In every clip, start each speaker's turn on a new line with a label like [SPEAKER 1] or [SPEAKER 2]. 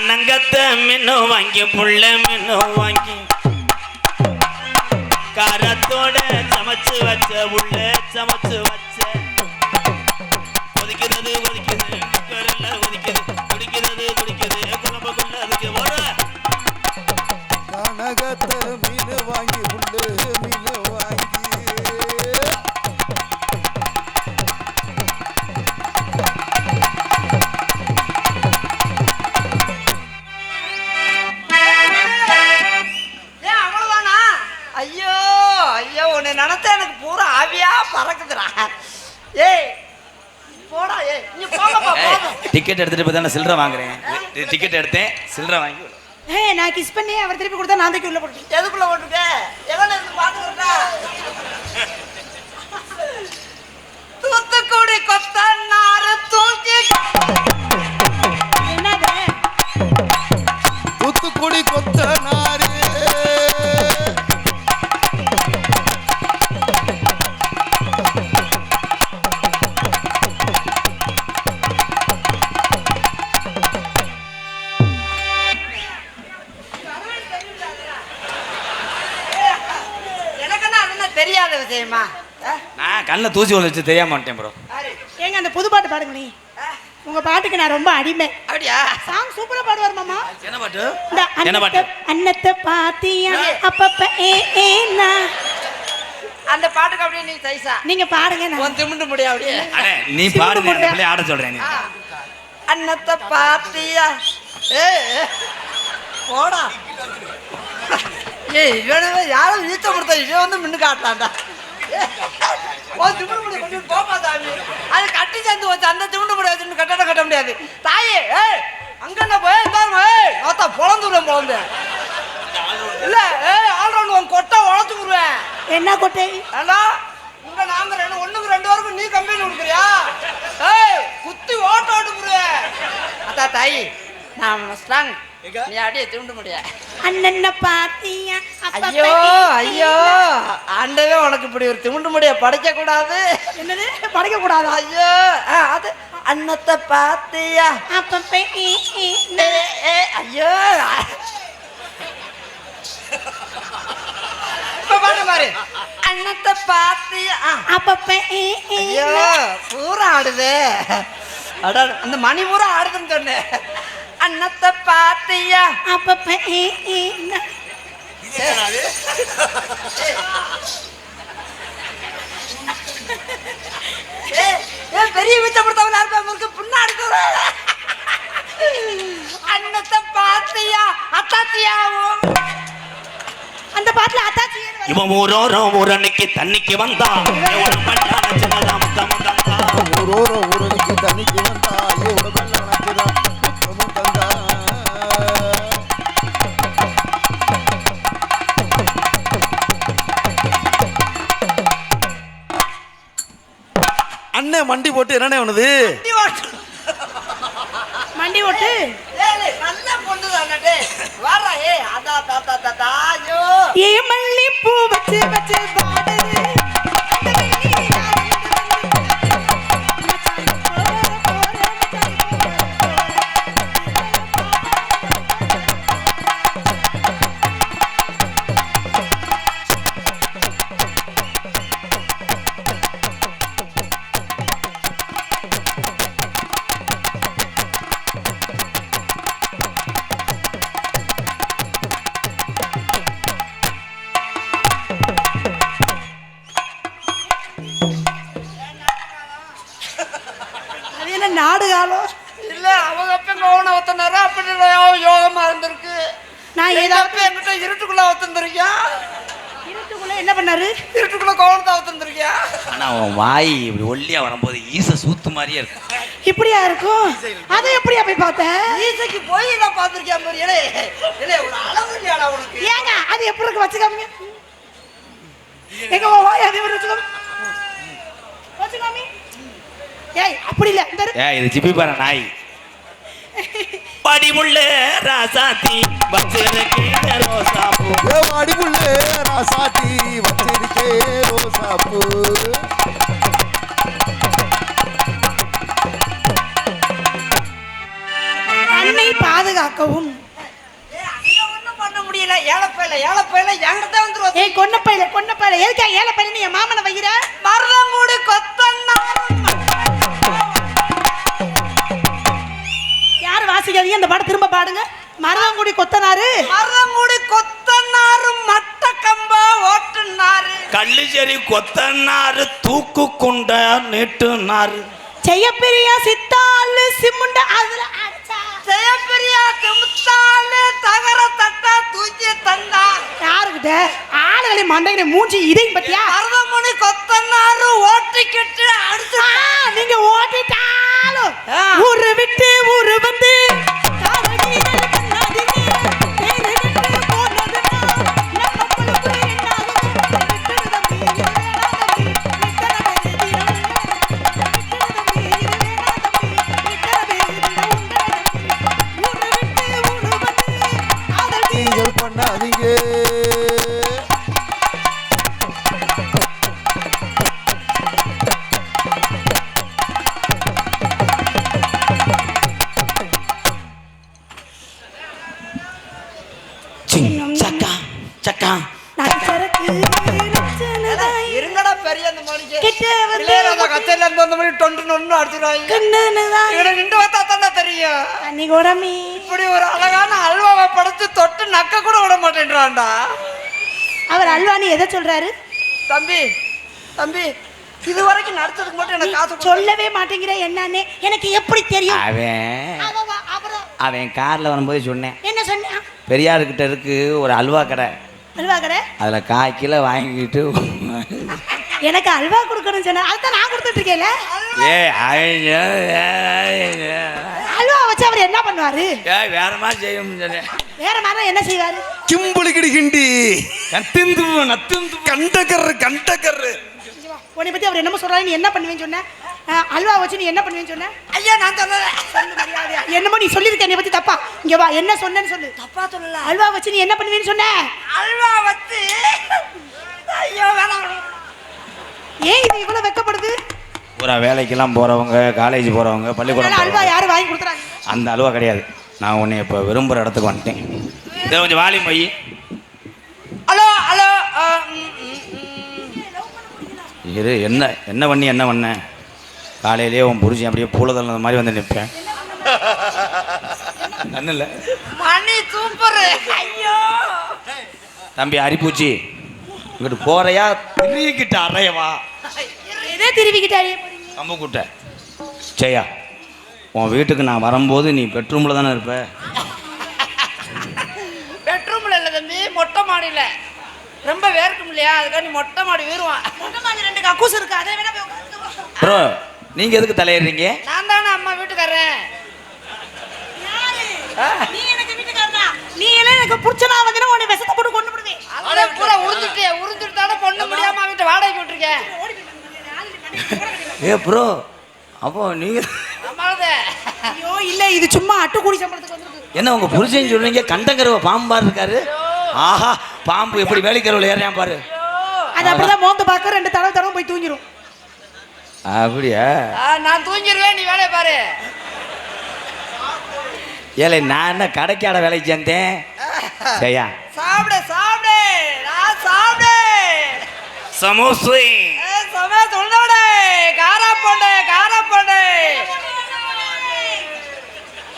[SPEAKER 1] கண்ணங்கத்த மின்னு வாங்கி புள்ள மின்னு வாங்கி. காரத்தோட சமைச்சு வச்ச உள்ள சமைச்சு வச்ச டிக்கெட் எடுத்துட்டு போய் தானே சில்லற வாங்குறேன். டிக்கெட் எடுத்தேன் சில்லறை வாங்கி
[SPEAKER 2] ஏ நான் கிஸ் பண்ணி அவர் திருப்பி கொடுத்தா நான் தூக்கி உள்ள போட்டு
[SPEAKER 3] எதுக்குள்ள போட்டுக்க
[SPEAKER 1] தூசி வச்சு தெரியாம வந்துட்டேன் ப்ரோ?
[SPEAKER 2] ஏங்க அந்த புது பாட்டு பாடுங்க நீ? உங்க பாட்டுக்கு நான் ரொம்ப அடிமை.
[SPEAKER 3] அப்படியா?
[SPEAKER 2] சாங் சூப்பரா பாடுவார் மாமா.
[SPEAKER 1] என்ன பாட்டு? என்ன பாட்டு?
[SPEAKER 2] அன்னத்தை பாத்தியா? அப்பப்ப ஏ ஏன்னா
[SPEAKER 3] அந்த பாட்டுக்கு அப்படியே நீ சைசா.
[SPEAKER 2] நீங்க பாடுங்க நான்.
[SPEAKER 3] திமிண்டு முடியா அப்படியே.
[SPEAKER 1] நீ பாடுங்க அந்த பிள்ளைய ஆட சொல்றேன் நீ.
[SPEAKER 3] அன்னத்தை பாத்தியா? ஏ போடா. ஏய் இவனவே யாரும் வீச்ச கொடுத்தா இவன் வந்து மின்னு காட்டான்டா போப்பா சாமி. அது கட்டி சேர்ந்து வச்சு அந்த திமிண்டு முடி வச்சுன்னு கட்டட கட்ட முடியாது. தாயே ஏய் அங்க என்ன போய் இருந்தாருமா ஏய் நோத்தா பொழந்துருவேன் பொழந்து இல்ல ஏய் ஆல்ரவுண்ட் உன் கொட்டை உழைச்சு விடுவேன்
[SPEAKER 2] என்ன கொட்டை?
[SPEAKER 3] ஏண்டா இங்க நாங்க ரெண்டு ஒண்ணுக்கு ரெண்டு வரைக்கும் நீ கம்பெனி கொடுக்குறியா? ஏய் குத்தி ஓட்ட ஓட்டு புரிய அத்தா தாயி நான் ஸ்ட்ராங் நீ அடியே திரும்ப முடிய
[SPEAKER 2] அண்ணன பாத்தியா
[SPEAKER 3] ஐயோ ஐயோ. ஆண்டவே உனக்கு இப்படி ஒரு திமுண்டு முடிய படைக்க கூடாது
[SPEAKER 2] என்னது படைக்க கூடாதா
[SPEAKER 3] ஐயோ அது அன்னத்தை பாத்தியா.
[SPEAKER 2] ஏ,
[SPEAKER 3] ஐயோ பாரு அன்னத்தை பாத்தியா ஆ
[SPEAKER 2] அப்பப்ப
[SPEAKER 3] ஐயோ. பூரா ஆடுது அட அந்த மணி பூரா ஆடுதுன்னு சொன்னேன் அன்னத்தை பாத்தியா
[SPEAKER 2] அப்பப்ப
[SPEAKER 3] பெரிய வீச்சை கொடுத்தவங்க இருப்பாங்க கூட. அன்னத்தை பாத்தியா அத்தாத்தியா
[SPEAKER 2] அந்த பாட்டுல அத்தாச்சி
[SPEAKER 1] இவன் ஊரோரம் ஊரன்னைக்கு தண்ணிக்கு வந்தான்.
[SPEAKER 4] ஊரோர ஊரனுக்கு தண்ணிக்கு வந்தா மண்டி போட்டு என்னண்ணே பண்ணுது
[SPEAKER 2] மண்டி ஓட்டு
[SPEAKER 3] நல்ல பொண்ணு தானே வர ஏ அதா தாத்தா தாத்தா ஐயோ.
[SPEAKER 2] ஏ மல்லி பூ வச்சு வச்சு பாடுது.
[SPEAKER 1] வாய் இப்படி ஒல்லியா வரும்போது ஈச சூத்து மாதிரியே இருக்கு
[SPEAKER 2] இப்படியா இருக்கும்? அதை எப்படியா போய் பார்த்தேன்?
[SPEAKER 3] ஈசைக்கு போய் நான் பார்த்திருக்கியா மாதிரி இலே. ஒரு அளவு இல்லையாடா உனக்கு?
[SPEAKER 2] ஏங்க அது எப்படி இருக்கு? வச்சுக்காமீங்க. எங்க வாய் அதே மாதிரி வச்சுக்காம வச்சுக்காமி. ஏய் அப்படி இல்ல. இந்த
[SPEAKER 1] இது ஜிப்பி பாரு நாய். படிமுள்ள ராசாத்தி வச்சிருக்கே ரோசா பூ
[SPEAKER 4] அடிக்குள்ளே ராசாத்தி வச்சிருக்கே ரோசாப்பூ.
[SPEAKER 2] அன்னை பா பாதுகாக்கவும்.
[SPEAKER 3] முடியல ஏழப்பையில ஏழப்பையில என்கிட்ட வந்துருவோம்
[SPEAKER 2] ஏய் கொன்னப்பையில கொன்னப்பையில எதுக்கா ஏழை பையன் என் மாமனை வைக்கிற
[SPEAKER 3] மருதங்கூடி கொத்தன்னாரும்
[SPEAKER 2] யார் வாசிக்காதீங்க? இந்த பாடம் திரும்ப பாடுங்க. மருதங்குடி கொத்தனாரு.
[SPEAKER 3] மருதங்கூடி கொத்தன்னாரும் மட்ட கம்பா ஓட்டுனாரு.
[SPEAKER 1] கள்ளிச்சேரி கொத்தனாரு தூக்கு குண்ட நீட்டுனாரு.
[SPEAKER 2] செய்யப்பெரியா சித்தாலு சிமுண்ட அதுல அடிச்சா.
[SPEAKER 3] திமுத்தாலு தகர தட்டா தூக்கி தந்தா.
[SPEAKER 2] யாருக்கிட்ட? ஆளுகளை மண்டைகளை மூஞ்சி இதையும் பத்தியா?
[SPEAKER 3] மருதமுனி கொத்தன்னாரு ஓட்டிக்கிட்டு அடுத்து
[SPEAKER 2] நீங்க ஓட்டிட்டாலும். ஊரு விட்டு ஊரு வந்து
[SPEAKER 3] அடிச்சிருவாங்க
[SPEAKER 2] கண்ணனதாய்
[SPEAKER 3] இவனை நின்று பார்த்தா தானே தெரியும்.
[SPEAKER 2] அன்னி கூடமே
[SPEAKER 3] இப்படி ஒரு அழகான அல்வாவை படுத்து தொட்டு நக்க கூட விட மாட்டேன்றான்டா.
[SPEAKER 2] அவர் அல்வானி எதை சொல்றாரு?
[SPEAKER 3] தம்பி தம்பி இது வரைக்கும் நடத்ததுக்கு மட்டும் எனக்கு காசு.
[SPEAKER 2] சொல்லவே மாட்டேங்கிற என்னன்னு எனக்கு எப்படி தெரியும்?
[SPEAKER 1] அவன் அவன் கார்ல வரும்போது சொன்னேன்.
[SPEAKER 2] என்ன சொன்னா?
[SPEAKER 1] பெரியார்கிட்ட இருக்கு ஒரு அல்வா கடை.
[SPEAKER 2] அல்வா கடை?
[SPEAKER 1] அதுல கால் கிலோ வாங்கிட்டு
[SPEAKER 2] எனக்கு அல்வா கொடுக்கணும்னு சொன்னா அதுதான் நான் கொடுத்துட்டு
[SPEAKER 1] அவன்
[SPEAKER 2] அல்வா வச்சு அவர் என்ன பண்ணுவாரு?
[SPEAKER 1] ஏய், வேற மாதிரி செய்யும்
[SPEAKER 2] வேற மாதிரி என்ன செய்வாரு?
[SPEAKER 4] கிம்புளிக்கிடி கிண்டி.
[SPEAKER 1] நத்திந்து நத்திந்து
[SPEAKER 4] கண்டக்கர்ரு கண்டக்கர்ரு.
[SPEAKER 2] உன்னை பத்தி அவர் என்னமோ சொல்றாரு நீ என்ன பண்ணுவேன்னு சொன்ன? அல்வா வச்சு நீ என்ன பண்ணுவேன்னு சொன்ன?
[SPEAKER 3] ஐயா நான் சொல்லல
[SPEAKER 2] என்னமோ நீ சொல்லியிருக்க என்னை பத்தி தப்பா. இங்க வா என்ன சொன்னேன்னு சொல்லு.
[SPEAKER 3] தப்பா சொல்லல.
[SPEAKER 2] அல்வா வச்சு நீ என்ன பண்ணுவேன்னு சொன்ன?
[SPEAKER 3] அல்வா வச்சு ஐயோ வேணாம்
[SPEAKER 2] ஏன் இது இவ்வளவு வெக்கப்படுது
[SPEAKER 1] பூரா வேலைக்கெல்லாம் போறவங்க காலேஜ் போறவங்க பள்ளிக்கூடம்
[SPEAKER 2] அல்வா. யாரும் வாங்கி கொடுத்துறாங்க?
[SPEAKER 1] அந்த அல்வா கிடையாது. நான் உன்னை இப்போ விரும்புகிற இடத்துக்கு வந்துட்டேன். இதை கொஞ்சம் வாலி மை
[SPEAKER 3] ஹலோ ஹலோ.
[SPEAKER 1] இரு என்ன என்ன பண்ணி என்ன பண்ண? காலையிலேயே உன் புரிஞ்சு அப்படியே பூலதல் மாதிரி வந்து நிற்பேன் இல்லை.
[SPEAKER 3] மணி சூப்பர். ஐயோ.
[SPEAKER 1] தம்பி அரிப்பூச்சி. இங்கிட்டு போறையா? திருக்கிட்ட அறையவா?
[SPEAKER 2] எதே திருவிக்கிட்டாரு
[SPEAKER 1] கம்பு கூட்ட. ஜெயா உன் வீட்டுக்கு நான் வரும்போது நீ பெட்ரூமில் தானே இருப்ப?
[SPEAKER 3] பெட்ரூம்ல இல்ல தம்பி மொட்டை மாடியில. ரொம்ப வேர்க்கும் இல்லையா? அதுக்காக நீ மொட்டை மாடி வீருவான்.
[SPEAKER 2] மொட்டமாடி ரெண்டு கக்கூஸ் இருக்கு. அதை வேணா.
[SPEAKER 1] ப்ரோ நீங்கள் எதுக்கு தலையிடுறீங்க
[SPEAKER 3] நான் தானே அம்மா வீட்டுக்காரன்.
[SPEAKER 2] யாரு? நீ எனக்கு வீட்டுக்காரனா? நீ எல்லாம் எனக்கு புடிச்சனா வந்தீங்கன்னா உன்னை விஷத்தை போட்டு கொண்டு விடுவேன்
[SPEAKER 3] அதே பூரா உறிஞ்சிட்டு உறிஞ்சிட்டு தானே பொண்ணு முடியாம வீட்டை வாடகைக்கு விட்டுருக்கேன்
[SPEAKER 1] ஏ ப்ரோ அப்போ நீங்கள்
[SPEAKER 2] ஐயோ இல்ல இது சும்மா அட்டுக்கூடி சம்பளத்துக்கு வந்திருக்கு.
[SPEAKER 1] என்ன உங்க புருஷன் சொல்றீங்க? கண்டங்கரவ பாம்பார் இருக்காரு. ஆஹா பாம்பு எப்படி வேலைக்கரவில் ஏறியான் பாரு.
[SPEAKER 2] அது அப்படிதான் மோந்து பார்க்க ரெண்டு தடவை தடவை போய் தூங்கிரும்.
[SPEAKER 1] அப்படியா?
[SPEAKER 3] நான் தூங்கிடுவேன் நீ வேலையை பாரு.
[SPEAKER 1] ஏலே நான் என்ன கடைக்காட வேலைக்கு சேர்ந்தேன்? சரியா?
[SPEAKER 3] சாப்பிடு சாப்பிடு நான் சாப்பிடு. போண்டு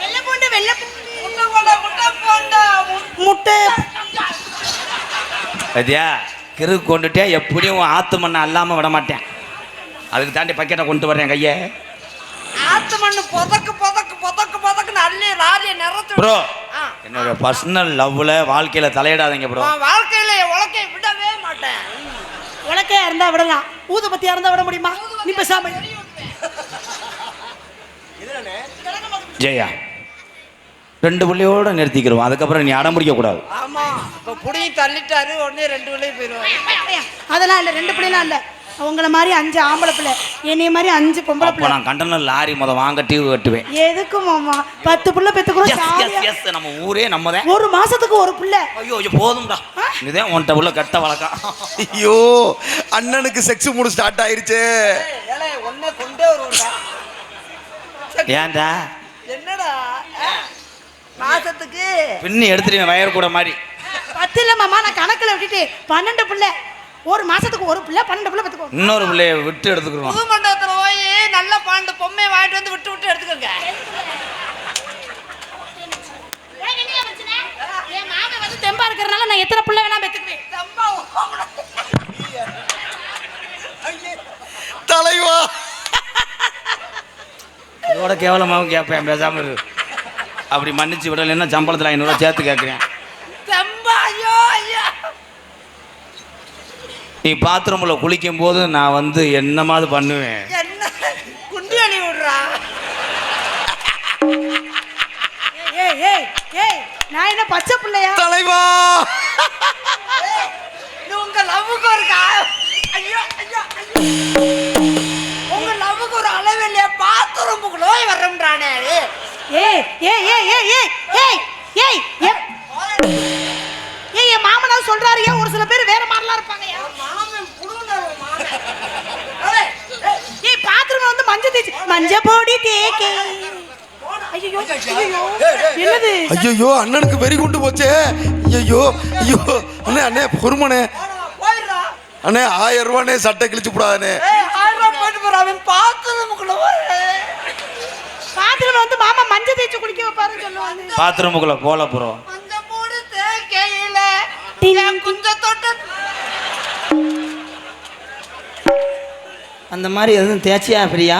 [SPEAKER 2] வெள்ளை பூண்டு வெள்ளை பூண்டு
[SPEAKER 3] முட்டை போண்டு முட்டை போண்டு
[SPEAKER 2] முட்டை.
[SPEAKER 1] பத்தியா கிரு கொண்டுட்டே எப்படியும் உன் ஆத்து மண்ணை அல்லாம விட மாட்டேன் அதுக்கு தாண்டி பக்கெட்டை கொண்டு வரேன் கையை.
[SPEAKER 3] ஆத்து மண்ணு புதக்கு புதக்கு புதக்கு புதக்குன்னு அள்ளி ராலியை நிறத்து
[SPEAKER 1] ப்ரோ. என்னோட பர்சனல் லவ்ல வாழ்க்கையில தலையிடாதீங்க ப்ரோ.
[SPEAKER 3] வாழ்க்கையில என் உலக்கை விடவே மாட்டேன்.
[SPEAKER 2] உலக்கையா இருந்தா விடலாம். ஊதுபத்தியா இருந்தா விட முடியுமா? நீ பேசாம.
[SPEAKER 1] ஜெயா ரெண்டு பிள்ளையோட நிறுத்திக்கிறோம். அதுக்கப்புறம் நீ அடம் பிடிக்க கூடாது.
[SPEAKER 3] ஆமா இப்ப புடியும் தள்ளிட்டாரு உடனே ரெண்டு விலையும் போயிருவாங்க
[SPEAKER 2] அதெல்லாம் இல்ல ரெண்டு பிள்ளைலாம் இல்ல. உங்கள மாதிரி அஞ்சு ஆம்பளை பிள்ளை. என்னைய மாதிரி அஞ்சு பொம்பளை
[SPEAKER 1] அப்போ
[SPEAKER 2] பிள்ளை.
[SPEAKER 1] நான் கண்டனர் லாரி முத வாங்க டிவி கட்டுவேன்.
[SPEAKER 2] எதுக்கு மாமா? பத்து புள்ள பெத்துக்கிறோம்
[SPEAKER 1] எஸ் எஸ்
[SPEAKER 2] ஜாலியா
[SPEAKER 1] எஸ் நம்ம ஊரே நம்ம தான்
[SPEAKER 2] ஒரு மாசத்துக்கு ஒரு பிள்ளை.
[SPEAKER 1] ஐயோ ஐயோ போதும்டா. இதுதான் உன்கிட்ட உள்ள கெட்ட வழக்கம்.
[SPEAKER 4] ஐயோ அண்ணனுக்கு செக்ஸ் மூடு ஸ்டார்ட் ஆயிருச்சு.
[SPEAKER 1] ஏன்டா?
[SPEAKER 3] என்னடா? மாசத்துக்கு.
[SPEAKER 1] பின்னி எடுத்துருவேன் வயர் கூட மாதிரி
[SPEAKER 2] பத்து இல்ல மாமா நான் கணக்குல விட்டுட்டு பன்னெண்டு பிள்ளை. ஒரு மாசத்துக்கு ஒரு பிள்ளை பன்னெண்டு பிள்ளை பத்துக்கோ
[SPEAKER 1] இன்னொரு பிள்ளைய விட்டு எடுத்துக்கிறோம்
[SPEAKER 3] புது மண்டபத்துல போய் நல்ல பாண்டு பொம்மையை வாங்கிட்டு வந்து விட்டு விட்டு எடுத்துக்கோங்க.
[SPEAKER 2] என் மாமா வந்து தெம்பா இருக்கிறனால நான் எத்தனை பிள்ளை வேணா பெத்துக்குவேன்.
[SPEAKER 4] தலைவா.
[SPEAKER 1] இதோட கேவலமாகவும் கேட்பேன் பேசாம இரு. அப்படி மன்னிச்சு விடலைன்னா சம்பளத்தில் ஐநூறுரூவா சேர்த்து கேட்குறேன்
[SPEAKER 3] ரொம்ப ஐயோ ஐயோ
[SPEAKER 1] நீ பாத்ரூமில் குளிக்கும் போது நான் வந்து என்னமாவது பண்ணுவேன்.
[SPEAKER 3] என்ன? குண்டி அணி விடுறா?
[SPEAKER 2] ஏய் ஏய் ஏய் நான் என்ன பச்சை பிள்ளையா?
[SPEAKER 4] தலைவா!
[SPEAKER 3] இது உங்க லவ்வுக்கு ஒரு கா ஐயோ ஐயோ ஐயோ. உங்க லவ்வுக்கு ஒரு அளவு இல்லையா? பாத்ரூமுக்கு நோய் வர்றோம்ன்றானே
[SPEAKER 2] ஏய் ஏய் ஏய் ஏய் ஏய் ஏய் ஏய் ஏய் ஏய் என் மாமனார் சொல்றாரு
[SPEAKER 4] அண்ணனுக்கு வெறி கொண்டு போச்சே. ஐயோ ஐயோ அண்ணே அண்ணே பொறுமனே அண்ணே ஆயிரம் ரூபானே சட்டை கிழிச்சு
[SPEAKER 3] விடாதே
[SPEAKER 2] பாத்ரூம் வந்து மாமா மஞ்சள் தேய்ச்சி குடிக்க வைப்பாரு சொல்லுவாங்க.
[SPEAKER 1] போல ப்ரோ
[SPEAKER 3] அந்த
[SPEAKER 1] மாதிரி எதுவும் தேய்ச்சியா பிரியா?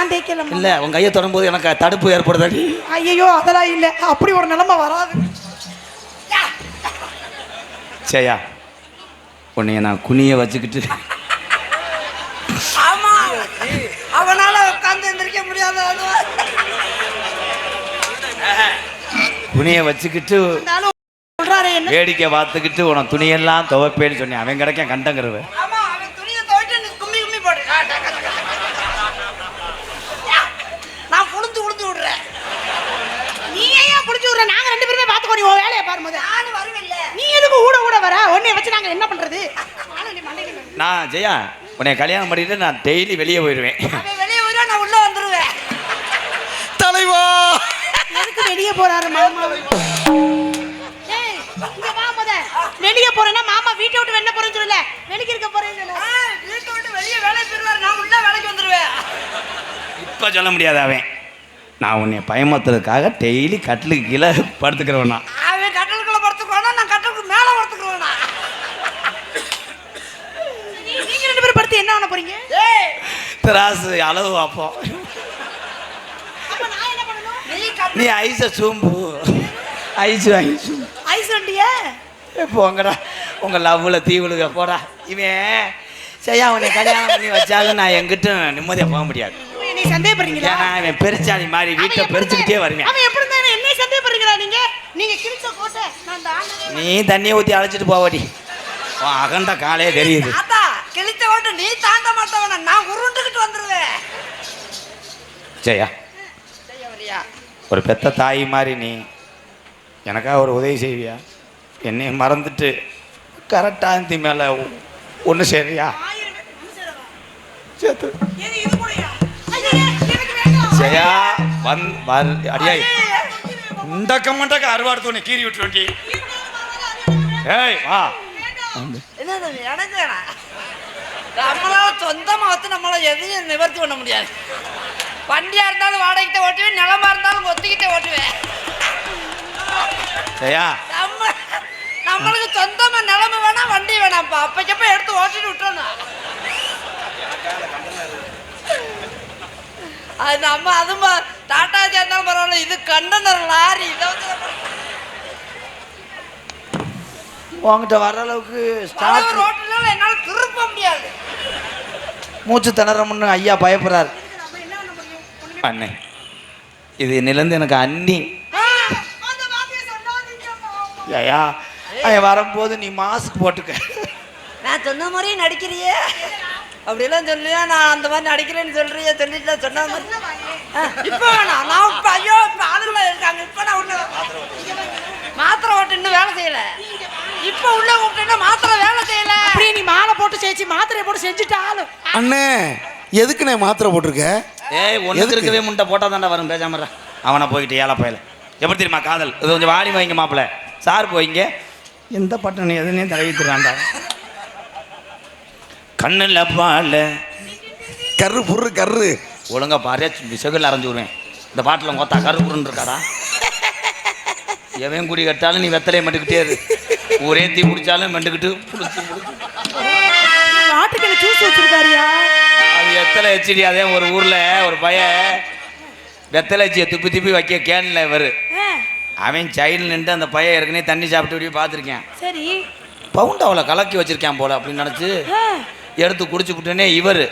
[SPEAKER 2] நான் தேய்க்கல
[SPEAKER 1] இல்லை உன் கையை தொடும்போது எனக்கு தடுப்பு ஏற்படுதாடி?
[SPEAKER 2] ஐயோ அதெல்லாம் இல்ல. அப்படி ஒரு நிலைமை வராது.
[SPEAKER 1] சரியா உன்னைய நான் குனிய வச்சுக்கிட்டு
[SPEAKER 3] ஆமா. அவனால உட்கார்ந்து எந்திரிக்க முடியாத.
[SPEAKER 1] குனிய வச்சுக்கிட்டு
[SPEAKER 2] இருந்தாலும் சொல்றாரு என்ன?
[SPEAKER 1] வேடிக்கை பார்த்துக்கிட்டு உனக்கு துணியெல்லாம் துவைப்பேன்னு சொன்னேன். அவன் கிடைக்க கண்டங்கிறவன்
[SPEAKER 3] ஆமா அவன் துணியை துவைச்சு நீ கும்மி கும்மி போடு ஆ, டக்கு, டக்கு, டக்கு. நான் புழுந்து உளுந்து விடுறேன்
[SPEAKER 2] நீ ஏன் புடிச்சு விடுற நாங்க ரெண்டு பேருமே பாத்துக்கோ நீ உன் வேலையை பாரு முதல்ல
[SPEAKER 3] நானும் வருவேன்ல
[SPEAKER 2] நீ எதுக்கு ஊட ஊட வர உன்னை வச்சு நாங்க என்ன பண்றது.
[SPEAKER 1] நான் ஜெயா உன்னை கல்யாணம் பண்ணிட்டு நான் டெய்லி வெளியே போயிடுவேன்
[SPEAKER 3] வெளியே வருவா நான் உள்ள வந்துருவேன்.
[SPEAKER 4] தலைவா!
[SPEAKER 2] எதுக்கு வெளியே போறாரு மாமா? ஏய் இங்க வா முத. வெளியே போறேன்னா மாமா வீட்டை விட்டு வெளில போறேன்னு சொல்லல. வெளியே இருக்க போறேன்னு சொல்லல.
[SPEAKER 3] வீட்டை விட்டு வெளியே வேலை பெறுவார் நான் உள்ள வேலைக்கு வந்துருவேன்.
[SPEAKER 1] இப்போ சொல்ல முடியாது அவன். நான் உன்னை பயமத்துறதுக்காக டெய்லி கட்டிலுக்கு கீழே படுத்துக்கிறவன் நான்
[SPEAKER 3] அவன் கட்டலுக்குள்ள படுத்துக்குவானா நான் கட்டலுக்கு மேல படுத்துக்குவேனா
[SPEAKER 2] நீ- நீங்க ரெண்டு பேரும் படுத்து என்ன பண்ண போறீங்க?
[SPEAKER 3] ஏய்!
[SPEAKER 1] திராசு அளவு பார்ப்போம்
[SPEAKER 2] அப்ப நான் என்ன பண்ணணும்?
[SPEAKER 3] நீ கட்ட
[SPEAKER 1] நீ ஐஸை சூம்பு.
[SPEAKER 2] ஐஸு வண்டியா?
[SPEAKER 1] போங்கடா. உங்கள் லவ்வில் தீ விழுக போடா. இவன் சரியா உன்னை கல்யாணம் பண்ணி வச்சாலும் நான் எங்கிட்ட நிம்மதியாக போக முடியாது.
[SPEAKER 2] நீ சந்தேகப்படுறீங்களா?
[SPEAKER 1] ஏன்னா இவன் பெருச்சாளி மாதிரி வீட்டை பெருச்சுக்கிட்டே வருவேன்.
[SPEAKER 2] அவன் எப்படி இருந்தா என்ன சந்தேகப்படுறீங்களா நீங்க? நீங்க கிழிச்ச கோட்டை நான் தாண்டவே
[SPEAKER 1] நீ தண்ணியை ஊற்றி அழைச்சிட்டு போவாடி. அகண்ட காலே தெரியுது.
[SPEAKER 3] கிழித்த ஓட்டு நீ தாண்ட மாட்டவன நான் உருண்டுகிட்டு வந்துருவேன்
[SPEAKER 1] ஜெயா
[SPEAKER 3] செய்ய வரியா
[SPEAKER 1] ஒரு பெத்த தாய் மாதிரி நீ எனக்காக ஒரு உதவி செய்வியா? என்னைய மறந்துட்டு கரெக்டாக இந்த மேலே ஒன்று சரியா? சேர்த்து. ஜெயா வந் அடியா இந்த கம்மண்டக்க அறுவாடு தோணி கீறி விட்டு வண்டி ஏய் வா.
[SPEAKER 3] என்ன எனக்கு வேணாம் நம்மளால சொந்தமா வச்சு நம்மளால எதையும் நிவர்த்தி பண்ண முடியாது. வண்டியா இருந்தாலும் வாடகைக்கிட்ட ஓட்டுவேன் நிலமா இருந்தாலும் ஒத்திக்கிட்டே ஓட்டுவேன். நம்ம நம்மளுக்கு சொந்தமா நிலம வேணாம் வண்டி வேணாம்ப்பா. அப்பக்கப்ப எடுத்து ஓட்டிட்டு விட்டுறணும்? அது நம்ம அதுவும் பா- டாட்டாஜி இருந்தாலும் பரவாயில்ல. இது கண்டனர் லாரி. இதை வந்து
[SPEAKER 1] உங்ககிட்ட வர அளவுக்கு
[SPEAKER 3] பல ரோட்டுல என்னால திருப்ப முடியாது.
[SPEAKER 1] மூச்சு திணறமுன்னு ஐயா பயப்படுறாரு. அண்ணே இது நிலந்து எனக்கு அண்ணி. ஐயா அவன் வரும்போது நீ மாஸ்க் போட்டுக்க.
[SPEAKER 3] நான் சொன்ன மாதிரியே நடிக்கிறியே. அப்படிலாம் சொல்லியா நான் அந்த மாதிரி நடிக்கிறேன்னு சொல்றியே சொல்லிட்டு சொன்ன மாதிரி. இப்ப வேணாம். நான் இப்ப ஐயோ இப்ப ஆளுங்கள இருக்காங்க இப்ப நான் உள்ள மாத்திரை ஓட்டு இன்னும் வேலை செய்யல. இப்ப உள்ள கூப்பிட்டு மாத்திரை வேலை செய்யல.
[SPEAKER 2] அப்படியே நீ மாலை போட்டு சேர்த்து மாத்திரையை போட்டு செஞ்சுட்டாலும்
[SPEAKER 4] அண்ணே எதுக்குண்ணே மாத்திரை போட்டிருக்க?
[SPEAKER 1] ஏய் ஒன்று
[SPEAKER 4] எதுக்கு?
[SPEAKER 1] இருக்கவே முண்டை போட்டால் தாண்டா வரும் பேசாம இரு. அவனை போய்கிட்டு ஏழை பயல. எப்படி தெரியுமா காதல்? இது கொஞ்சம் வாடி வைங்க மாப்பிள்ள. சார் போய்ங்க எந்த பட்டன் எதுனே தடவித்துறான்டா கண்ணில் பால.
[SPEAKER 4] கரு புரு கரு.
[SPEAKER 1] ஒழுங்கா பாரு விசகுல அரைஞ்சு விடுவேன். இந்த பாட்டில் கொத்தா கருப்புருன்னு இருக்காடா. எவன் குடி கட்டாலும் நீ வெத்தலையை மட்டுக்கிட்டே இரு. ஒரே தீ பிடிச்சாலும் மெண்டுக்கிட்டு புடிச்சு புடிச்சு.
[SPEAKER 2] ஆட்டுக்கல்ல ஜூஸ் வச்சிருக்காருயா?
[SPEAKER 1] அது எத்தனை எச்சிடி அதே ஒரு ஊரில் ஒரு பையன் வெத்தலை எச்சியை துப்பி துப்பி வைக்க கேனில் இவர். அவன் சைடில் நின்று அந்த பையன் ஏற்கனவே தண்ணி சாப்பிட்டு இப்படி பார்த்துருக்கேன்.
[SPEAKER 2] சரி.
[SPEAKER 1] பவுண்ட் அவளை கலக்கி வச்சிருக்கேன் போல அப்படின்னு நினச்சி எடுத்து குடிச்சு விட்டேனே இவர்.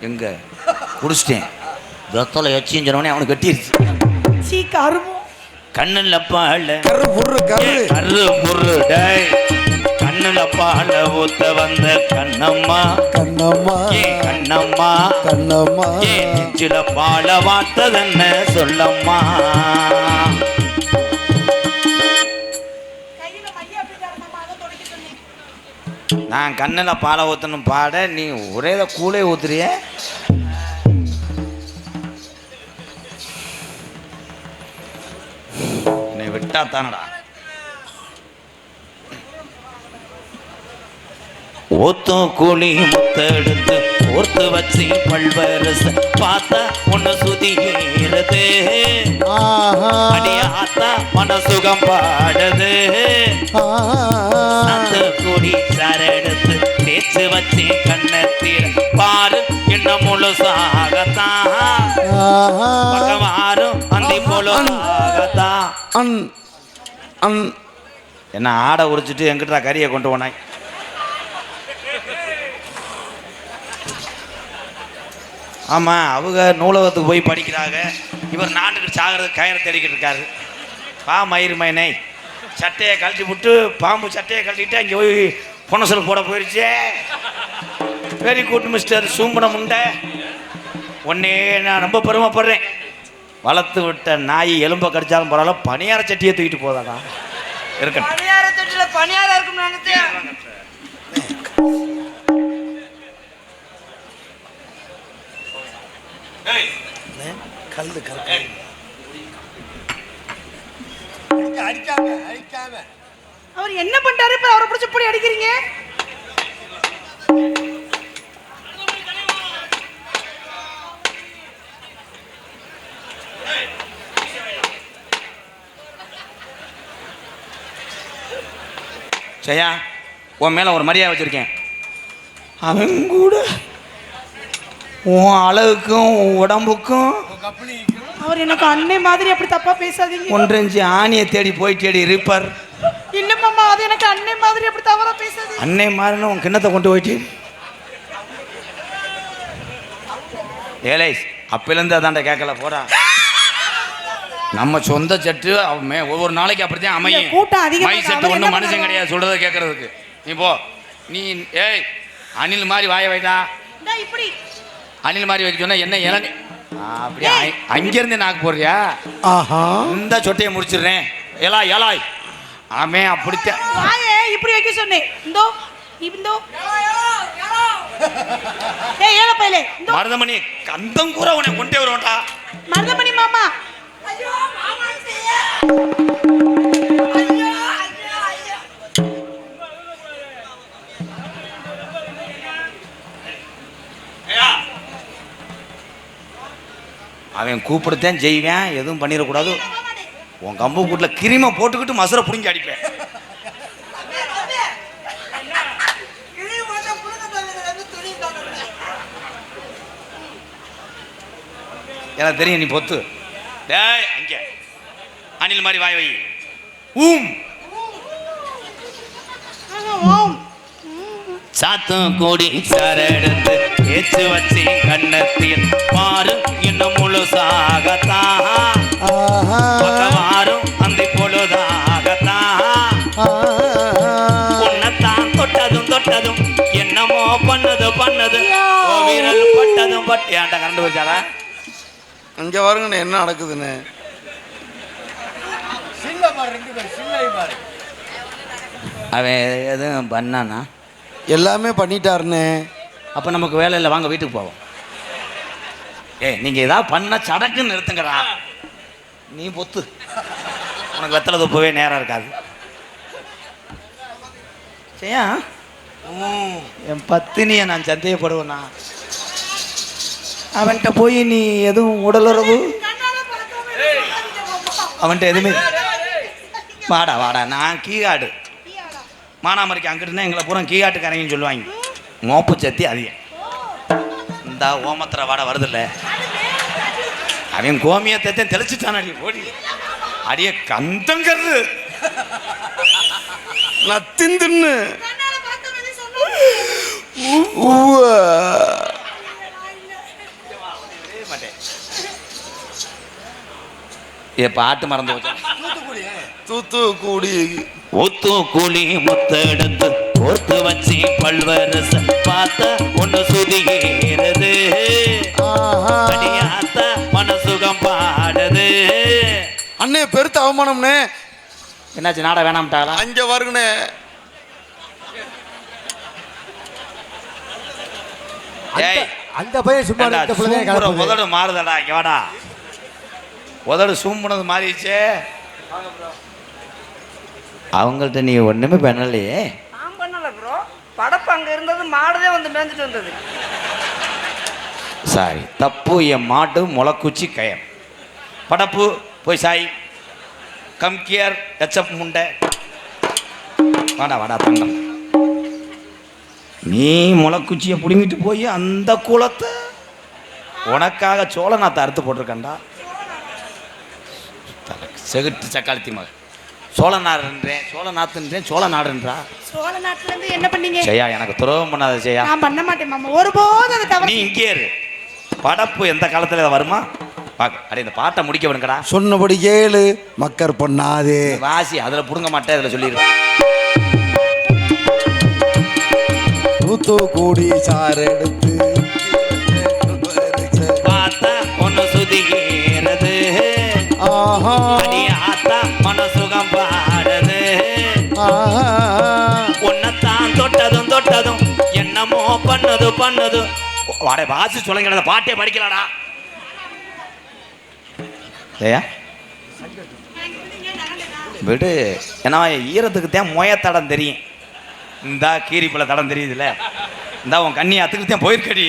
[SPEAKER 1] எங்க? குடிச்சிட்டேன். வெத்தலை எச்சின்னு சொன்னோடனே அவனுக்கு கட்டிருச்சு.
[SPEAKER 2] சீ கருமம்
[SPEAKER 1] கண்ணில் பால
[SPEAKER 4] கரு புரு கரு.
[SPEAKER 1] கரு முரு டேய். கண்ணில் பால ஊத்த வந்த கண்ணம்மா.
[SPEAKER 4] கண்ணம்மா.
[SPEAKER 1] ஏ கண்ணம்மா.
[SPEAKER 4] கண்ணம்மா.
[SPEAKER 1] ஏ நெஞ்சில பால வார்த்ததென்ன சொல்லம்மா. நான் கண்ணில் பாலை ஊற்றணும் பாட நீ ஒரே கூலே ஊத்துறிய? விட்டா தானடா ஊத்தும் கூலி முத்தெடுத்து ஓர்த்து வச்சு பல்வரச பார்த்தா உன்னை சுதி ஏறுது.
[SPEAKER 4] ஆஹா.
[SPEAKER 1] அடியாத்தா மனசுகம் பாடுது. அந்த குடி சரடுத்து தேய்ச்சு வச்சு கண்ணத்தீர பாரு என்ன முழுசாகத்தான். பகவாரும் முழுசாகத்தான்
[SPEAKER 4] அன் அன்.
[SPEAKER 1] என்ன ஆடை உரிச்சிட்டு எங்கிட்ட கறியை கொண்டு போனாய்? ஆமாம் அவங்க நூலகத்துக்கு போய் படிக்கிறாங்க. இவர் நாட்டுக்கு சாகிறதுக்கு கயிறை தேடிக்கிட்டு இருக்காரு. பா மயிர் மைனை சட்டையை கழட்டி விட்டு பாம்பு சட்டையை கழட்டிட்டு அங்கே போய் பொனசல் போட போயிடுச்சே வெரி குட் மிஸ்டர் சூம்பன முண்டை. உன்னே நான் ரொம்ப பெருமைப்படுறேன். வளர்த்து விட்ட நாய் எலும்பை கடிச்சாலும் பரவாயில்ல பணியார சட்டியை தூக்கிட்டு போதாடா இருக்கட்டும்.
[SPEAKER 3] பணியார தொட்டில பணியாரம் இருக்கும்னு நினைச்சேன்.
[SPEAKER 4] கல்லு கல்லு
[SPEAKER 2] அவர் என்ன பண்ணிட்டாரு இப்ப அவரை பிடிச்சி இப்படி அடிக்கிறீங்க?
[SPEAKER 1] ஜெயா உன் மேலே ஒரு மரியாதை வச்சுருக்கேன். அவன் கூட உன் அழகுக்கும் உன் உடம்புக்கும்
[SPEAKER 2] அவர் எனக்கு அன்னை மாதிரி அப்படி தப்பா பேசாதீங்க.
[SPEAKER 1] ஒன்றஞ்சு ஆணியை தேடி போய் தேடி இருப்பார்.
[SPEAKER 2] இல்ல மாமா அது எனக்கு அன்னை மாதிரி அப்படி தவறா பேசாதீங்க.
[SPEAKER 1] அன்னை மாறின உன் கிண்ணத்தை கொண்டு போயிட்டு ஏலே அப்பிலேருந்து அதான்டா கேட்கல போடா. நம்ம சொந்த சட்டு ஒவ்வொரு நாளைக்கு அப்படித்தான் அமையும்.
[SPEAKER 2] கூட்டம் அதிகமா
[SPEAKER 1] மை. செட்டு ஒன்றும்
[SPEAKER 2] என்ன
[SPEAKER 1] மனுஷன்? கிடையாது சொல்றதை கேட்கறதுக்கு நீ போ. நீ ஏய் அணில் மாதிரி வாய வைடா.
[SPEAKER 2] இப்படி.
[SPEAKER 1] அணில் மாதிரி வைக்க சொன்னா என்ன இளநீ அப்படியே? அங்கிருந்து நாக்கு போடுறியா?
[SPEAKER 4] ஆஹா.
[SPEAKER 1] இந்த சொட்டையை முடிச்சிடுறேன். ஏலாய் ஏலாய் அவன் அப்படித்தான்.
[SPEAKER 2] வாயே இப்படி வைக்க சொன்னேன். இந்தோ இந்தோ. ஏய் பையலே இந்தோ.
[SPEAKER 1] மருதமணி கந்தம் கூட உன்னை கொண்டே வருவோம்டா
[SPEAKER 2] மருதமணி மாமா.
[SPEAKER 1] அவன் கூப்பிடுத்தேன் செய்வேன் எதுவும் பண்ணிடக்கூடாது. உன் கம்பு கூட்டில் கிரிமை போட்டுக்கிட்டு மசுரை பிடுங்கி அடிப்பேன். எனக்கு தெரியும் நீ பொத்து. டேய் அங்கே. அணில் மாதிரி வாய் வை. ஊம். சாத்தும் கூடி சரடுத்து ஏச்சு வச்சு கண்ணத்தில் பாரு இன்னும் முழுசாகத்தான். பகவாரும் அந்த பொழுதாகத்தான். உன்னைத்தான் தொட்டதும் தொட்டதும் என்னமோ பண்ணது பண்ணது. விரல் பட்டதும் பட்டு. ஏன்டா கரண்ட் வச்சாரா
[SPEAKER 4] இங்க பாருங்க என்ன நடக்குதுன்னு.
[SPEAKER 1] அவன் எதுவும் பண்ணானா?
[SPEAKER 4] எல்லாமே பண்ணிட்டாருன்னு.
[SPEAKER 1] அப்போ நமக்கு வேலை இல்லை வாங்க வீட்டுக்கு போவோம். ஏய் நீங்கள் ஏதாவது பண்ண சடக்குன்னு நிறுத்துங்கடா. நீ பொத்து. உனக்கு வெத்தலை துப்பவே நேரம் இருக்காது. செய்யா என் பத்தினியை நான் சந்தேகப்படுவேனா? அவன்கிட்ட போய் நீ எதுவும் உடலுறவு? அவன்கிட்ட எதுவுமே வாடா வாடா நான் கீகாடு. மானாமரிக்கு அங்கிட்டு எங்களை பூரா கீகாட்டுக்காரங்கன்னு சொல்லுவாங்க. மோப்பு சத்தி அதிகம். இந்த ஓமத்திர வாடை வருதில்ல. அவன் கோமியத்தை தெளிச்சுட்டான் அடி ஓடி. அடிய கந்தங்கிறது. நத்திந்துன்னு மாட்டேன் ஏ பாட்டு மறந்து போச்சா?
[SPEAKER 4] தூத்துக்குடி.
[SPEAKER 1] ஒத்து கூலி முத்தெடுத்து கோர்த்து வச்சு பல்வரச பார்த்த ஒண்ணு சுதிகிறது மனசுகம் பாடுது.
[SPEAKER 4] அண்ணே பெருத்த அவமானம்னே
[SPEAKER 1] என்னாச்சு நாட வேணாம்ட்டாளா?
[SPEAKER 4] அங்க வருங்கண்ணே
[SPEAKER 1] ஏய்
[SPEAKER 5] அந்த பையன் சும்மா.
[SPEAKER 1] உதடு மாறுதடா இங்க வாடா. உதடு சூம்புனது மாறிடுச்சே. அவங்கள்ட்ட நீ ஒண்ணுமே பண்ணலையே.
[SPEAKER 3] நான் பண்ணல ப்ரோ படப்பு அங்க இருந்தது மாடுதே வந்து மேய்ஞ்சிட்டு வந்தது.
[SPEAKER 1] சாரி. தப்பு என் மாட்டு முளக்குச்சி கயம். படப்பு போய் சாய். கம் கியர் எச்சப் முண்டை. வாடா வாடா தங்கம். நீ முளக்குச்சியை பிடுங்கிட்டு போய் அந்த குளத்தை உனக்காக சோழ நாத்தை அறுத்து போட்டிருக்கேன்டா. செகுட்டு சக்காளத்தி மக சோழ நாடுன்றேன் சோழ நாத்துன்றேன் சோழ நாடுன்றா
[SPEAKER 2] சோழ நாட்டுல இருந்து என்ன பண்ணீங்க?
[SPEAKER 1] செய்யா எனக்கு துரோகம் பண்ணாத செய்யா
[SPEAKER 2] நான் பண்ண மாட்டேன் மாமா. ஒருபோதும் அதை
[SPEAKER 1] நீ இங்கே இரு. படப்பு எந்த காலத்துல இதை வருமா? பாக்க அடே இந்த பாட்டை முடிக்க வேணுங்கடா.
[SPEAKER 4] சொன்னபடி கேளு மக்கர் பண்ணாதே.
[SPEAKER 1] வாசி அதுல புடுங்க மாட்டேன் அதுல சொல்லிடு
[SPEAKER 4] தூத்துக்குடி சாறு எடுத்து
[SPEAKER 1] பார்த்தா ஒன்னு சுதிகிறது ஆத்தா மனசுகம் பாடுது உன்னைத்தான் தொட்டதும் தொட்டதும் என்னமோ பண்ணது பண்ணது. வாடே வாசி சொல்லுங்க பாட்டே படிக்கலடா. ஏயா விடு. ஏன்னா ஈரத்துக்கு தான் மொய தடம் தெரியும். இந்தா கீரிப்பில் தடம் தெரியுதுல்ல. இந்தா உன் கண்ணி அத்துக்கு தான் போயிருக்கடி.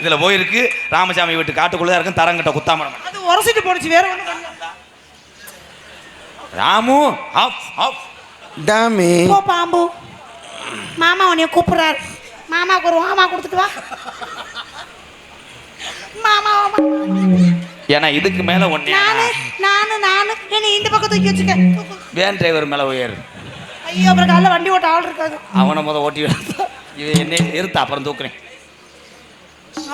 [SPEAKER 1] இதில் போயிருக்கு. ராமசாமி வீட்டு காட்டுக்குள்ளே இருக்கும். தரங்கிட்ட குத்தாமரம்.
[SPEAKER 2] அது உரசிட்டு போடுச்சு வேற பண்ணல.
[SPEAKER 1] Ramu off off
[SPEAKER 4] Tommy.
[SPEAKER 2] போ பாம்பு. மாமா உன்னைய கூப்பிடுறாரு. மாமாவுக்கு ஒரு மாமா கொடுத்துட்டு வா. மாமா மாமா.
[SPEAKER 1] ஏன்னா இதுக்கு மேலே ஒன்றே
[SPEAKER 2] நானு நானு நானு. என்ன இந்த பக்கம் தூக்கி வச்சுக்க.
[SPEAKER 1] வேன் டிரைவர் மேலே உயரு
[SPEAKER 2] ஐயோ அப்புறம் காலைல வண்டி ஓட்ட ஆள் இருக்காது.
[SPEAKER 1] அவனை முத ஓட்டி விட. இவன் என்ன இருத்த அப்புறம் தூக்குறேன்.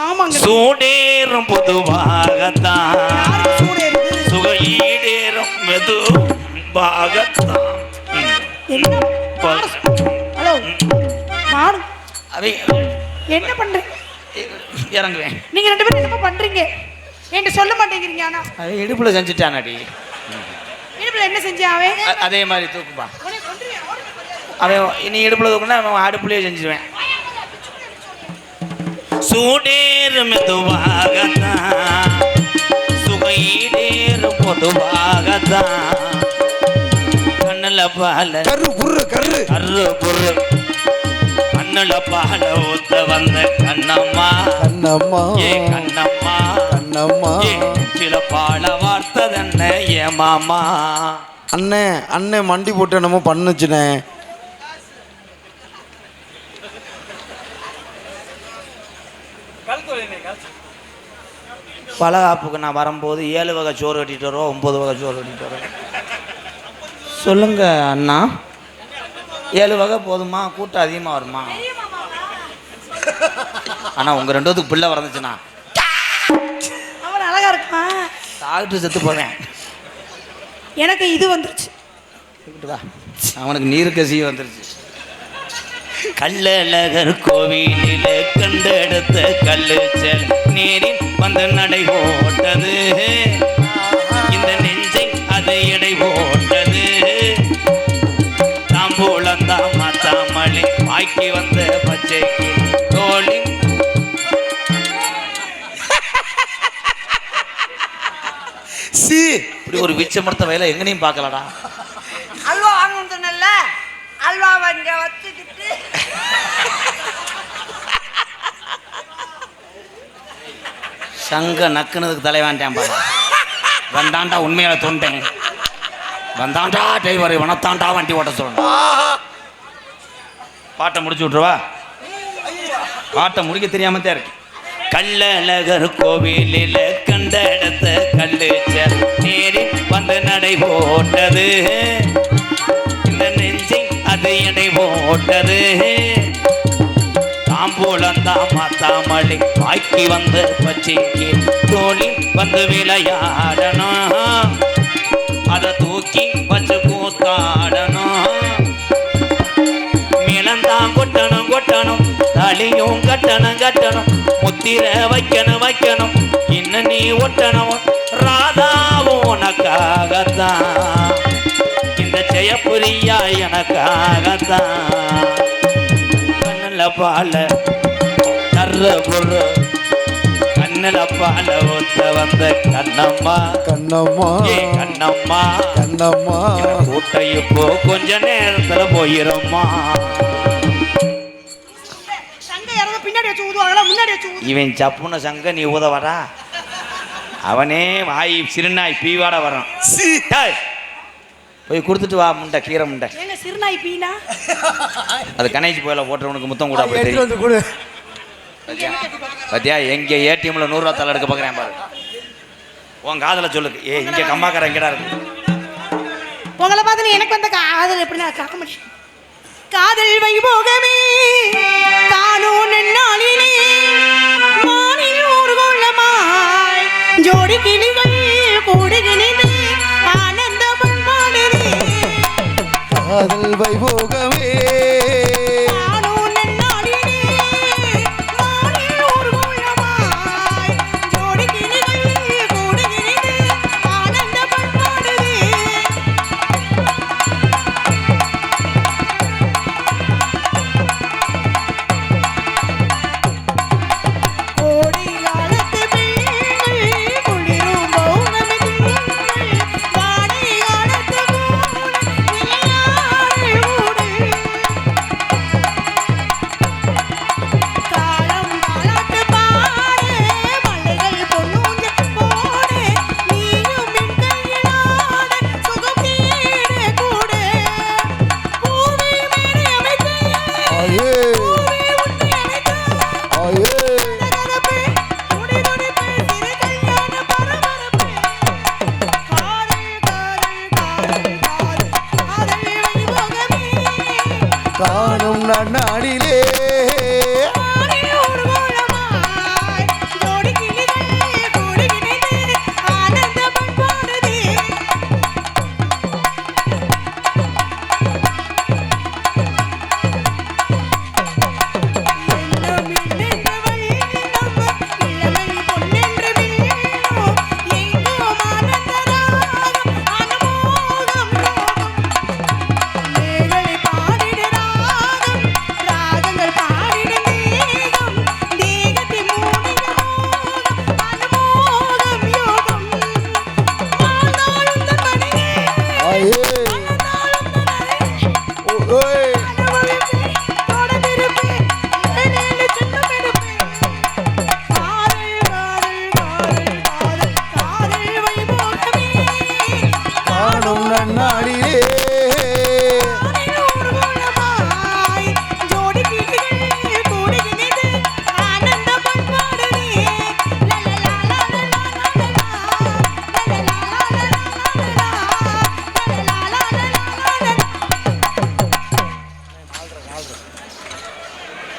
[SPEAKER 2] ஆமாங்க.
[SPEAKER 1] சூடேறும் பொதுவாகத்தான்.
[SPEAKER 2] யாருக்கு சூடு இருக்குது
[SPEAKER 1] சுக ஈடேறும் மெதுவாகத்தான் ம்.
[SPEAKER 2] என்ன ஹலோ மாடு
[SPEAKER 1] அவங்க
[SPEAKER 2] என்ன பண்றீங்க
[SPEAKER 1] இறங்குவேன்.
[SPEAKER 2] நீங்க ரெண்டு பேரும் என்னமோ பண்றீங்க. என்கிட்ட சொல்ல மாட்டேங்கிறீங்க ஆனா?
[SPEAKER 1] அது இடுப்புல செஞ்சுட்டானடி.
[SPEAKER 2] இடுப்புல என்ன செஞ்சான் அவன்?
[SPEAKER 1] அதே மாதிரி தூக்குப்பா. அவன் நீ இடுப்புல தூக்குனா அவன் அடுப்புலயே செஞ்சிருவேன். சூடேறு மெதுவாகத்தான். சுகையீடேறு பொதுவாகத்தான். கண்ணுல பால.
[SPEAKER 4] கரு குர்ரு கரு.
[SPEAKER 1] கரு பொரு கண்ணுல பால ஊத்த வந்த கண்ணம்மா.
[SPEAKER 4] கண்ணம்மா.
[SPEAKER 1] ஏ கண்ணம்மா.
[SPEAKER 4] கண்ணம்மா.
[SPEAKER 1] சில பால வார்த்ததென்ன ஏ மாமா.
[SPEAKER 4] அண்ணே அண்ணே மண்டி போட்டு என்னமோ பண்ணுச்சுண்ணே
[SPEAKER 1] பலகாப்புக்கு நான் வரும்போது ஏழு வகை சோறு கட்டிட்டு வரோம் ஒம்பது வகை சோறு கட்டிட்டு வரோம் சொல்லுங்க அண்ணா. ஏழு வகை போதுமா? கூட்டம் அதிகமாக வருமா? அண்ணா உங்கள் ரெண்டுத்துக்கு பிள்ளை வரந்துச்சுண்ணா
[SPEAKER 2] அவன் அழகா இருக்கான்
[SPEAKER 1] டாக்டர் செத்து போவேன்.
[SPEAKER 2] எனக்கு இது வந்துருச்சு.
[SPEAKER 1] வா. அவனுக்கு நீர் கசி வந்துருச்சு கள்ளழகர் கோவிலில் கண்டெடுத்த கல்லு செல் நீரில் வந்து நடை போட்டது. இந்த நெஞ்சை அது எடை போட்டது ஒரு விச்சமர்த்த வயல எங்கனையும் பார்க்கலடா.
[SPEAKER 3] அல்வா வாங்கணும் சொன்னல அல்வாவை இங்க வச்சுக்கிட்டு.
[SPEAKER 1] சங்க நக்குனதுக்கு தலைவான்ட்டேன் பாரு. வந்தாண்டா உண்மையில தோண்டேன். வந்தாண்டா டிரைவர் வனத்தாண்டா வண்டி ஓட்ட சொல்லணும். பாட்டை முடிச்சு விட்ருவா பாட்டை முடிக்க தெரியாம தான் இருக்கு கள்ளழகர் கோவிலில் கண்ட இடத்த கல்லுச்ச நேரி வந்து நடை போட்டது இந்த நெஞ்சில் அது எடை போட்டது தாம்பூலம் தாமத்தாமலை வாய்க்கு வந்து பச்சைக்கு தோழி வந்து விளையாடணும். அதை தூக்கி தாலியும் கட்டணும் கட்டணும். முத்திர வைக்கணும் வைக்கணும். இன்னும் நீ ஒட்டணும். ராதாவும் உனக்காகத்தான். இந்த ஜெயபுரியா எனக்காகத்தான். கண்ணில் பால தர்ற பொரு கண்ணில் பால ஊத்த வந்த கண்ணம்மா.
[SPEAKER 2] கண்ணம்மா.
[SPEAKER 1] ஏ கண்ணம்மா.
[SPEAKER 2] கண்ணம்மா.
[SPEAKER 1] கூட்ட இப்போ கொஞ்ச நேரத்துல போயிரும்மா. இவன் சப்புன சங்க நீ உதவடா அவனே வாய் சிறுநாய் பீவாட வரான் டேய், போய் கொடுத்துட்டு வா முண்டை கீரை முண்டை.
[SPEAKER 4] சிறுநாய் பீனா?
[SPEAKER 1] அது கணேஷ் போயில போட்டுறவனுக்கு முத்தம் கூட அப்படி பாத்தியா? எங்க ஏடிஎம்ல நூறுரூவா தலை எடுக்க பார்க்குறேன் பாரு. உன் காதல சொல்லு ஏ இங்க கம்மாக்கார எங்கடா இருக்கு?
[SPEAKER 4] உங்களை பார்த்து நீ எனக்கு வந்த காதல் எப்படி நான் காக்க முடியும் காதல் வைபோகமே தானும் நன்னாளிலே. ஜோடி கிளிகள் கூடுகிறது ஆனந்த பண்பாடுதே
[SPEAKER 2] காதல்